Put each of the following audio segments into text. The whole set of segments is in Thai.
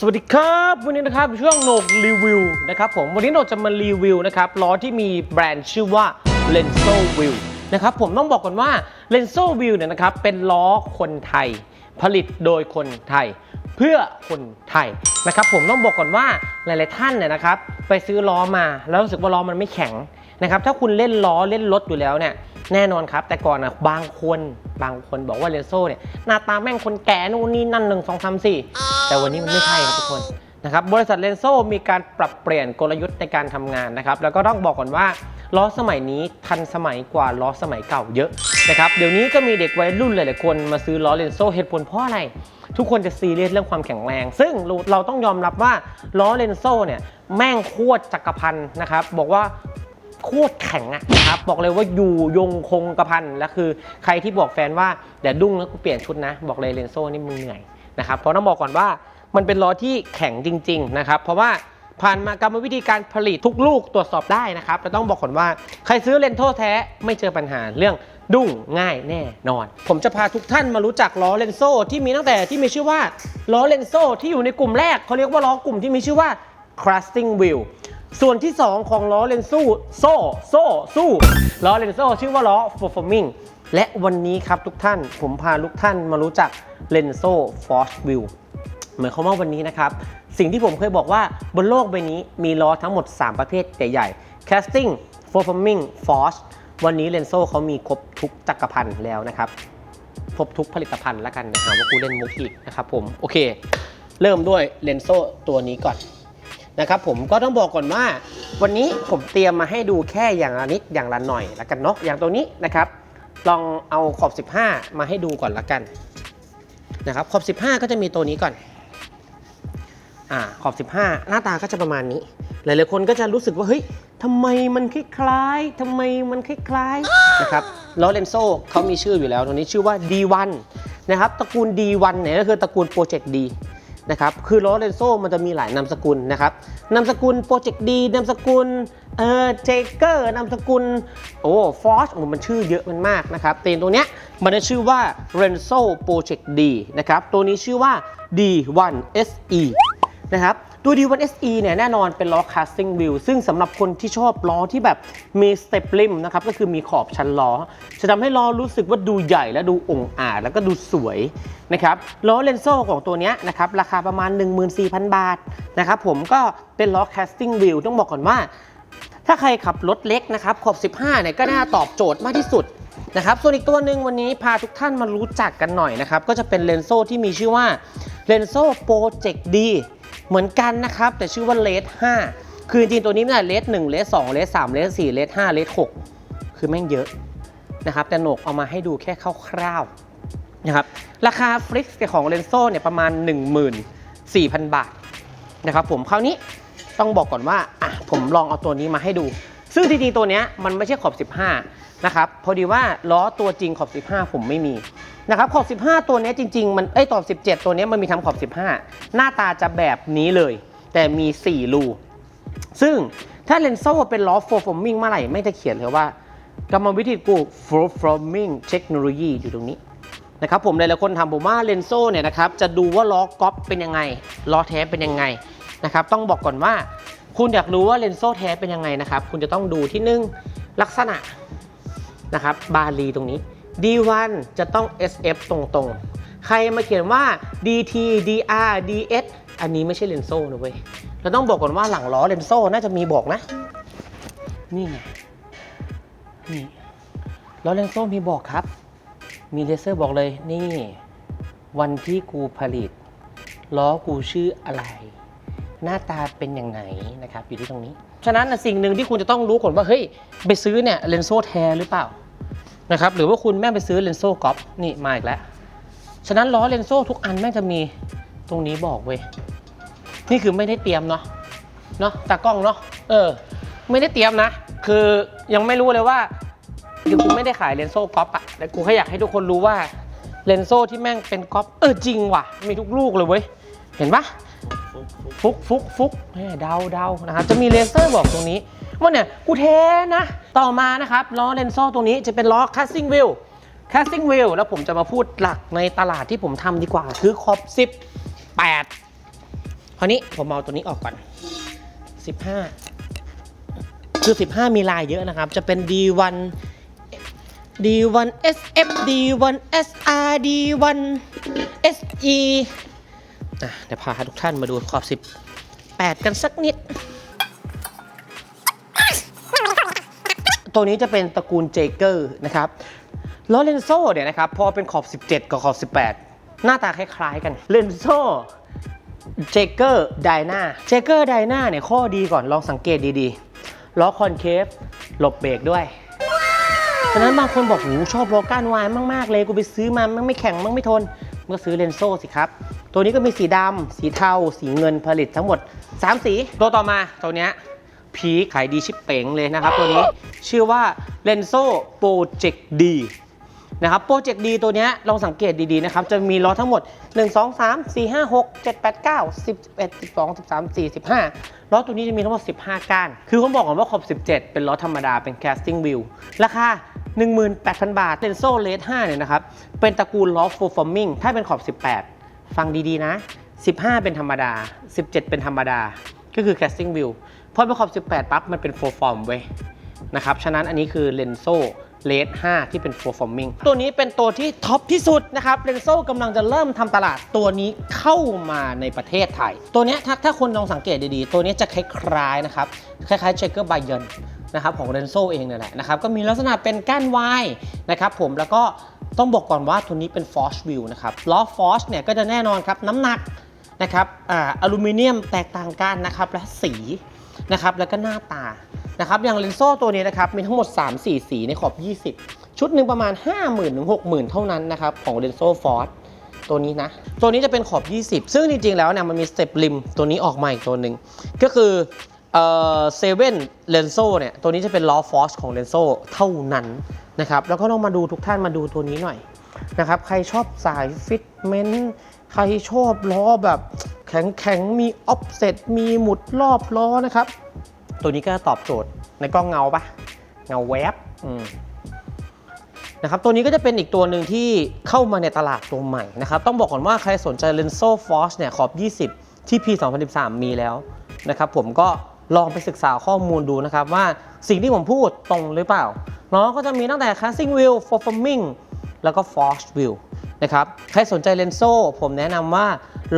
สวัสดีครับ วันนี้นะครับช่วงโหนกรีวิวนะครับผมวันนี้เราจะมารีวิวนะครับล้อที่มีแบรนด์ชื่อว่า Lenso Wheel นะครับผมต้องบอกก่อนว่า Lenso Wheel เนี่ยนะครับเป็นล้อคนไทย ผลิตโดยคนไทย เพื่อคนไทยนะครับผมต้องบอกก่อนว่าหลาย ๆ ท่านเนี่ยนะครับไปซื้อล้อมาแล้วรู้สึกว่าล้อมันไม่แข็งนะครับถ้าคุณเล่นล้อเล่นรถอยู่แล้วเนี่ย แน่นอนครับ แต่ก่อนนะบางคนบางคนบอกว่าเลโซ่เนี่ยหน้าตาแม่งคนแก่นู่นนี่นั่นหนึ่งสองสามสี่แต่วันนี้มันไม่ใช่ครับทุกคนนะครับบริษัทเลนโซมีการปรับเปลี่ยนกลยุทธ์ในการทำงานนะครับแล้วก็ต้องบอกก่อนว่าล้อสมัยนี้ทันสมัยกว่าล้อสมัยเก่าเยอะนะครับเดี๋ยวนี้ก็มีเด็กวัยรุ่นหลายๆคนมาซื้อล้อเลนโซเหตุผลเพราะอะไร ทุกคนจะซีเรียสเรื่องความแข็งแรง ซึ่งเราเราต้องยอมรับว่าล้อเลนโซเนี่ยแม่งโคตรจักรพันธ์นะครับบอกว่า โคตรแข็งอะนะครับบอกเลยว่าอยู่ยงคงกระพันแล้วคือ ใครที่บอกแฟนว่าเดี๋ยวดุ้งแล้วกูเปลี่ยนชุดนะ บอกเลยเลนโซ่นี่มึงเหนื่อยนะครับเพราะต้องบอกก่อนว่ามันเป็นล้อที่แข็งจริง ๆ นะครับ เพราะว่าผ่านมากรรมวิธีการผลิตทุกลูกตรวจสอบได้นะครับแต่ต้องบอกก่อนว่าใครซื้อเลนโทแท้ไม่เจอปัญหาเรื่องดุ้งง่ายแน่นอน ผมจะพาทุกท่านมารู้จักล้อเลนโซ่ที่มีตั้งแต่ที่มีชื่อว่าล้อเลนโซ่ที่อยู่ในกลุ่มแรกเขาเรียกว่าล้อกลุ่มที่มีชื่อว่า crusting wheel ส่วนที่ 2 ของล้อเลนสู้โซ่โซ่สู้ล้อเลนโซ่ชื่อว่าล้อ performing และวันนี้ครับทุกท่านผมพาทุกท่านมารู้จักเลนโซ่ force wheel หมายความว่าวันนี้นะครับ สิ่งที่ผมเคยบอกว่าบนโลกใบนี้มีล้อทั้งหมด 3 ประเภทใหญ่ๆ casting performing force วันนี้เลนโซ่เขามีครบทุกจักรพันธ์แล้วนะครับ ครบทุกผลิตภัณฑ์แล้วกันนะครับว่ากูเล่นมุกอีกนะครับผม โอเค เริ่มด้วยเลนโซ่ตัวนี้ก่อน นะครับผมก็ต้องบอกก่อนว่า วันนี้ผมเตรียมมาให้ดูแค่อย่างละนิดอย่างละหน่อยละกันเนาะอย่างตัวนี้นะครับลองเอาขอบ 15 มาให้ดูก่อนละกันนะครับขอบ 15 ก็จะมีตัวนี้ก่อนอ่าขอบ 15 หน้าตาก็จะประมาณนี้ หลายๆคนก็จะรู้สึกว่าเฮ้ยทำไมมันคล้ายๆทำไมมันคล้ายๆนะครับล้อเลนโซ่เขามีชื่ออยู่แล้วตัวนี้ชื่อว่า D1 นะครับตระกูล D1 เนี่ยก็คือตระกูลโปรเจกต์ D นะครับคือล้อเรนโซ่มันจะมีหลายนามสกุลนะครับนามสกุลโปรเจกต์ดีนามสกุลเออเจเกอร์นามสกุลโอ้ฟอสโอ้มันชื่อเยอะมันมากนะครับเตนตัวเนี้ยมันจะชื่อว่า r e n s o Project D นะครับตัวนี้ชื่อว่า D1 SE นะครับ ตัว D1 SE เนี่ยแน่นอนเป็นล้อ casting wheel ซึ่งสำหรับคนที่ชอบล้อที่แบบมี step rim นะครับก็คือมีขอบชั้นล้อ จะทำให้ล้อรู้สึกว่าดูใหญ่และดูองอาจแล้วก็ดูสวยนะครับล้อเลนโซ่ของตัวนี้นะครับราคาประมาณ 14,000 บาทนะครับผมก็เป็นล้อ casting wheel ต้องบอกก่อนว่า ถ้าใครขับรถเล็กนะครับขอบ 15เนี่ยก็น่าตอบโจทย์มากที่สุดนะครับส่วนอีกตัวหนึ่งวันนี้พาทุกท่านมารู้จักกันหน่อยนะครับก็จะเป็นเลนโซ่ที่มีชื่อว่าเลนโซ่โปรเจกต์ดี เหมือนกันนะครับ แต่ชื่อว่าเลส5คือจริงๆตัวนี้ไม่ใช่เลส1เลส2เลส3เลส4เลส5เลส6คือแม่งเยอะนะครับ แต่โหนกเอามาให้ดูแค่คร่าวๆนะครับ ราคาฟลิกซ์ของเลนโซ่เนี่ยประมาณ 14,000 บาทนะครับผมคราวนี้ต้องบอกก่อนว่าอะผมลองเอาตัวนี้มาให้ดู ซึ่งจริงๆตัวเนี้ยมันไม่ใช่ขอบ 15 นะครับ พอดีว่าล้อตัวจริงขอบ 15 ผมไม่มี นะครับขอบ 15 ตัวนี้จริงๆ มันเอ้ตอบ 17 ตัวนี้มันมีทำขอบ 15 หน้าตาจะแบบนี้เลย แต่มี 4 รู ซึ่งถ้าเลนโซ่เป็นล้อ f o r forming เมื่อไหร่ไม่จะเขียนเลยว่ากรรมวิธีกู for forming technology อยู่ตรงนี้นะครับผมหลายๆคนถามผมว่าเลนโซ่เนี่ยนะครับจะดูว่าล้อก๊อปเป็นยังไงล้อแท้เป็นยังไงนะครับต้องบอกก่อนว่า คุณอยากรู้ว่าเลนโซ่แท้เป็นยังไงนะครับคุณจะต้องดูที่หนึ่งลักษณะนะครับบาลีตรงนี้ D1 จะต้อง SF ตรงๆ ใครมาเขียนว่า DT DR DS อันนี้ไม่ใช่เลนโซ่นะเว้ย เราต้องบอกก่อนว่าหลังล้อเลนโซ่น่าจะมีบอกนะ นี่ไง นี่ล้อเลนโซ่มีบอกครับ มีเลเซอร์บอกเลย นี่ วันที่กูผลิต ล้อกูชื่ออะไร หน้าตาเป็นอยังไงนะครับ อยู่ที่ตรงนี้ ฉะนั้นสิ่งหนึ่งที่คุณจะต้องรู้ก่อนว่า เฮ้ย ไปซื้อเนี่ยเลนโซ่แท้หรือเปล่า นะครับหรือว่าคุณแม่ไปซื้อเลนโซ่ก๊อปนี่มาอีกแล้ว ฉะนั้นล้อเลนโซ่ทุกอันแม่งจะมีตรงนี้บอกเว้ยนี่คือไม่ได้เตรียมเนาะเนาะตากล้องเนาะเออ ไม่ได้เตรียมนะ คือยังไม่รู้เลยว่าคือกูไม่ได้ขายเลนโซ่ก๊อปอะแต่กูแค่อยากให้ทุกคนรู้ว่าเลนโซ่ที่แม่งเป็นก๊อปเออจริงว่ะ มีทุกลูกเลยเว้ย เห็นปะฟุกฟุกฟุกเดาเดานะครับจะมีเลเซอร์บอกตรงนี้ ว่าเนี่ยกูเทนะ ต่อมานะครับล้อเลนโซ่ตรงนี้จะเป็นล้อ casting wheel casting wheel แล้วผมจะมาพูดหลักในตลาดที่ผมทำดีกว่า คือขอบ18คราวนี้ผมเอาตัวนี้ออกก่อน 15 คือ 15 มีลายเยอะนะครับ จะเป็น D1 D1 SF D1 SR D1 SE อะเดี๋ยวพาทุกท่านมาดูขอบ 18 กันสักนิด ตัวนี้จะเป็นตระกูลเจเกอร์นะครับลอเรนโซเนี่ยนะครับพอเป็นขอบ 17 กับขอบ 18 หน้าตาคล้ายๆกันเลนโซเจเกอร์ไดนาเจเกอร์ไดนาเนี่ยข้อดีก่อนลองสังเกตดีๆ ล้อคอนเคฟหลบเบรกด้วยฉะนั้นบางคนบอกหูชอบล้อก้านวายมาก ๆ เลย กูไปซื้อมามันไม่แข็งมันไม่ทนเมื่อซื้อเลนโซสิครับ ตัวนี้ก็มีสีดำสีเทา สีเงินผลิตทั้งหมด 3 สี ตัวต่อมาตัวเนี้ย พีขายดีชิปเป๋งเลยนะครับตัวนี้ชื่อว่า l e n s o Project D นะครับโปรเจกต์ดีตัวนี้ลองสังเกตดีๆนะครับ จะมีล้อทั้งหมด 1 2 3 4 5 6 7 8 9 10 11 12 13 4 15ล้อตัวนี้จะมีทั้งหมด 15 ก้าน คือผมบอกก่อนว่าขอบ 17 เป็นล้อธรรมดาเป็น casting wheel ราคา 18,000 บาทเ e นโซเลส5เนี่ยนะครับ เป็นตระกูลล้อ full forming ถ้าเป็นขอบ 18 ฟังดีๆนะ 15 เป็นธรรมดา 17 เป็นธรรมดา ก็คือ casting wheel พอเป็นขอบ 18 ปั๊บ มันเป็น full form เว้ยนะครับ ฉะนั้นอันนี้คือเลนโซเลส5ที่เป็น full forming ตัวนี้เป็นตัวที่ท็อปที่สุดนะครับเลนโซกำลังจะเริ่มทำตลาดตัวนี้เข้ามาในประเทศไทย ตัวนี้ถ้าถ้าคนลองสังเกตดีๆ ตัวนี้จะคล้ายๆนะครับ คล้ายๆเชคเกอร์ไบเยนนะครับของเรนโซเองเนี่ยแหละนะครับ ก็มีลักษณะเป็นก้านวายนะครับผมแล้วก็ต้องบอกก่อนว่าตัวนี้เป็น Force Wheel นะครับล้อ Force เนี่ยก็จะแน่นอนครับน้ำหนักนะครับอ่าอลูมิเนียมแตกต่างกันนะครับและสี นะครับแล้วก็หน้าตานะครับอย่างเลนโซ่ตัวนี้นะครับมีทั้งหมด 3-4 สีในขอบ 20 ชุดหนึ่งประมาณ 50,000ถึง60,000 เท่านั้นนะครับของเลนโซ่ฟอร์ตัวนี้นะ ตัวนี้จะเป็นขอบ 20 ซึ่งจริงๆ แล้วเนี่ยมันมีสเต็ปริมตัวนี้ออกมาอีกตัวหนึ่งก็คือเซเว่นเลนโซ่เนี่ยตัวนี้จะเป็นล้อฟอสของเลนโซ่เท่านั้นนะครับแล้วก็ลองมาดูทุกท่านมาดูตัวนี้หน่อยนะครับใครชอบสายฟิตเมนต์ใครชอบล้อแบบ แข็งแข็งมีออฟเซตมีหมุดรอบล้อนะครับ ตัวนี้ก็ตอบโจทย์ในกล้องเงาปะเงาแวบนะครับตัวนี้ก็จะเป็นอีกตัวหนึ่งที่เข้ามาในตลาดตัวใหม่นะครับ ต้องบอกก่อนว่าใครสนใจ Lenso Force เนี่ยขอบ 20 ที่ P 2013 มีแล้วนะครับผมก็ลองไปศึกษาข้อมูลดูนะครับว่าสิ่งที่ผมพูดตรงหรือเปล่าล้อก็จะมีตั้งแต่ Casting Wheel For Forming แล้วก็ Force Wheel นะครับใครสนใจเลนโซ่ผมแนะนำว่า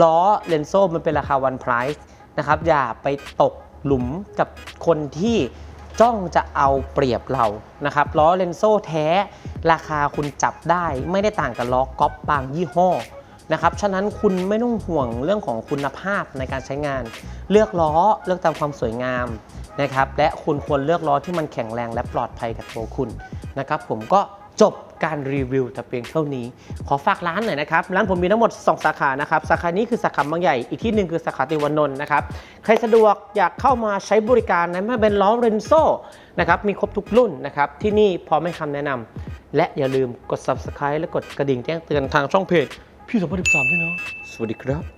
ล้อเลนโซ่มันเป็นราคา one price นะครับอย่าไปตกหลุมกับคนที่จ้องจะเอาเปรียบเรานะครับล้อเลนโซ่แท้ราคาคุณจับได้ไม่ได้ต่างกับล้อก๊อปบางยี่ห้อนะครับ ฉะนั้นคุณไม่ต้องห่วงเรื่องของคุณภาพในการใช้งาน เลือกล้อเลือกตามความสวยงามนะครับ และคุณควรเลือกล้อที่มันแข็งแรงและปลอดภัยกับตัวคุณนะครับ ผมก็ จบการรีวิวแต่เพียงเท่านี้ ขอฝากร้านหน่อยนะครับ ร้านผมมีทั้งหมด 2 สาขานะครับ สาขานี้คือสาขาบางใหญ่ อีกที่หนึ่งคือสาขาติวานนท์นะครับ ใครสะดวกอยากเข้ามาใช้บริการนะไม่เป็นล้อเรนโซนะครับ มีครบทุกรุ่นนะครับ ที่นี่พร้อมให้คำแนะนำ และอย่าลืมกด subscribe และกดกระดิ่งแจ้งเตือนทางช่องเพจพี่2013ด้วยเนาะ สวัสดีครับ